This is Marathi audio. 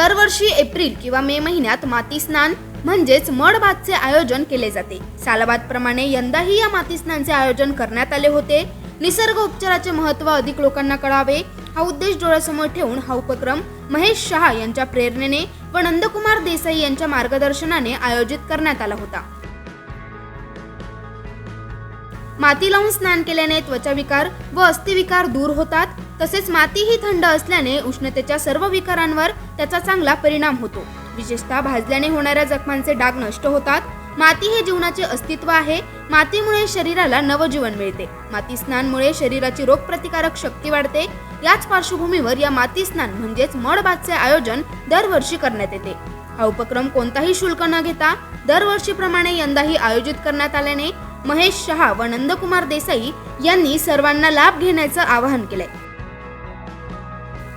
दरवर्षी एप्रिल किंवा मे महिन्यात माती स्नान म्हणजेच मडभातचे आयोजन केले जाते. सालाबादप्रमाणे यंदाही या माती स्नानचे आयोजन करण्यात आले होते. निसर्ग उपचाराचे महत्त्व अधिक लोकांना कळावे हा उद्देश डोळ्यासमोर ठेवून हा उपक्रम महेश शहा यांच्या प्रेरणेने व नंदकुमार देसाई यांच्या मार्गदर्शनाने आयोजित करण्यात आला होता. माती लावून स्नान केल्याने त्वचा विकार व अस्थिविकार दूर होतात. तसेच माती ही थंड असल्याने उष्णतेच्या सर्व विकारांवर त्याचा चांगला परिणाम होतो. विशेषतः भाजल्याने होणाऱ्या जखमांचे डाग नष्ट होतात. माती हे जीवनाचे अस्तित्व आहे. मातीमुळे शरीराला नवजीवन मिळते. माती स्नानमुळे शरीराची रोगप्रतिकारक शक्ती वाढते. याच पार्श्वभूमीवर या माती स्नान म्हणजेच मडबातचे आयोजन दरवर्षी करण्यात येते. हा उपक्रम कोणताही शुल्क न घेता दरवर्षीप्रमाणे यंदाही आयोजित करण्यात आल्याने महेश शहा व नंदकुमार देसाई यांनी सर्वांना लाभ घेण्याचं आवाहन केलंय.